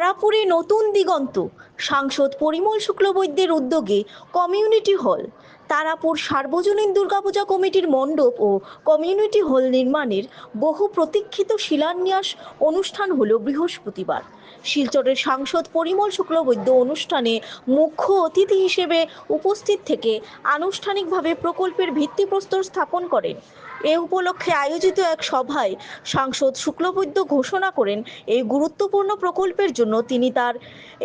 তারাপুরে নতুন দিগন্ত। সাংসদ পরিমল শুক্লবৈদ্যের উদ্যোগে কমিউনিটি হল। তারাপুর সার্বজনীন দুর্গাপূজা কমিটির মণ্ডপ ও কমিউনিটি হল নির্মাণের বহু প্রতীক্ষিত শিলান্যাস অনুষ্ঠান হল বৃহস্পতিবার। শিলচরের সাংসদ পরিমল শুক্লবৈদ্য অনুষ্ঠানে মুখ্য অতিথি হিসেবে উপস্থিত থেকে আনুষ্ঠানিকভাবে প্রকল্পের ভিত্তিপ্রস্তর স্থাপন করেন। এ উপলক্ষে আয়োজিত এক সভায় সাংসদ শুক্লবৈদ্য ঘোষণা করেন এই গুরুত্বপূর্ণ প্রকল্পের জন্য তিনি তার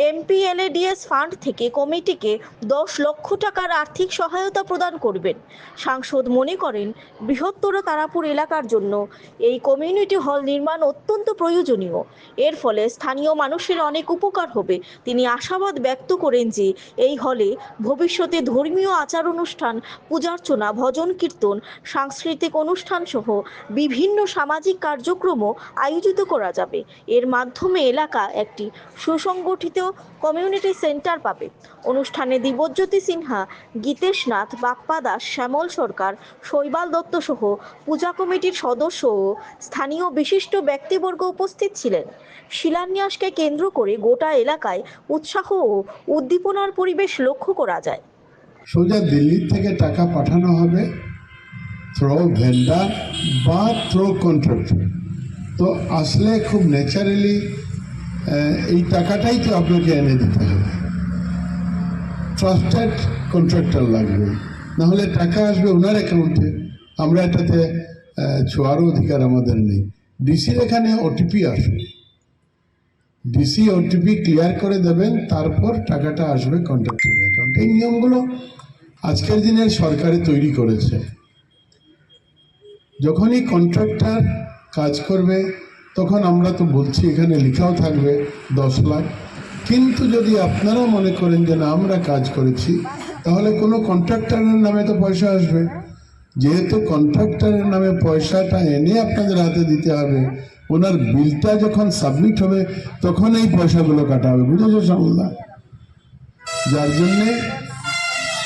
এমপিএলএডিএস ফান্ড থেকে কমিটিকে দশ লক্ষ টাকার আর্থিক সহায়তা প্রদান করবেন। সাংসদ মনে করেন, বৃহত্তর তারাপুর এলাকার জন্য এই কমিউনিটি হল নির্মাণ অত্যন্ত প্রয়োজনীয়। এর ফলে স্থানীয় মানুষের অনেক উপকার হবে। তিনি আশাবাদ ব্যক্ত করেন যে এই হলে ভবিষ্যতে ধর্মীয় আচার অনুষ্ঠান, পূজার্চনা, ভজন কীর্তন, সাংস্কৃতিক অনুষ্ঠান সহ বিভিন্ন সামাজিক কার্যক্রমও আয়োজিত করা যাবে। এর মাধ্যমে এলাকা একটি সুসংগঠিত কমিউনিটি সেন্টার পাবে। অনুষ্ঠানে দিব্যজ্যোতি সিনহা, গীতেশ নাথ, বাপ্পা দাস, শ্যামল সরকার, শৈবাল দত্ত সহ পূজা কমিটির সদস্য ও স্থানীয় বিশিষ্ট ব্যক্তিবর্গ উপস্থিত ছিলেন। শিলান্যাসকে কেন্দ্র করে গোটা এলাকায় উৎসাহ ও উদ্দীপনার পরিবেশ লক্ষ্য করা যায়। সোজা দিল্লির থেকে টাকা পাঠানো হবে। থ্রো ভেন্ডার বা থ্রো কন্ট্রাক্টর তো আসলে খুব ন্যাচারালি এই টাকাটাই তো আপনাকে এনে দিতে হবে। ট্রাস্টেড কন্ট্রাক্টর লাগবে। নাহলে টাকা আসবে ওনার অ্যাকাউন্টে আমরা এটাতে আহ, ছোঁয়ারও অধিকার আমাদের নেই। ডিসির এখানে ওটিপি আসবে। ডিসি ওটিপি ক্লিয়ার করে দেবেন তারপর টাকাটা আসবে কন্ট্রাক্টরের অ্যাকাউন্টে এই নিয়মগুলো আজকের দিনের সরকারে তৈরি করেছে। যখনই কন্ট্রাক্টর কাজ করবে, তখন আমরা তো বলছি এখানে লেখাও থাকবে দশ লাখ। কিন্তু যদি আপনারা মনে করেন যে না, আমরা কাজ করেছি, তাহলে কোনো কন্ট্রাক্টরের নামে তো পয়সা আসবে। যেহেতু কন্ট্রাক্টরের নামে পয়সাটা এনে আপনাদের হাতে দিতে হবে, ওনার বিলটা যখন সাবমিট হবে, তখন এই পয়সাগুলো কাটা হবে। বুঝেছ শ্যামলদা? যার জন্যে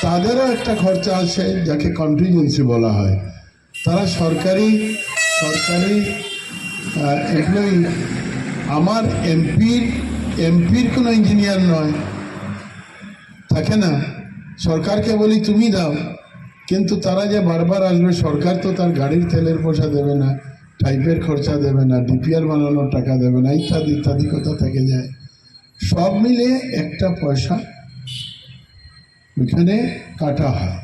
তাদেরও একটা খরচা আছে, যাকে কন্টিনজেন্সি বলা হয়। তারা সরকারি সরকারি এমপ্লয়ি আমার এমপির এমপির কোনো ইঞ্জিনিয়ার নয়। থাকে না? সরকারকে বলি, তুমি দাও। কিন্তু তারা যে বারবার আসবে, সরকার তো তার গাড়ির তেলের পয়সা দেবে না, টাইপের খরচা দেবে না ডিপিআর বানানোর টাকা দেবে না, ইত্যাদি ইত্যাদি কথা থেকে যায়। সব মিলে একটা পয়সা ওইখানে কাটা হয়।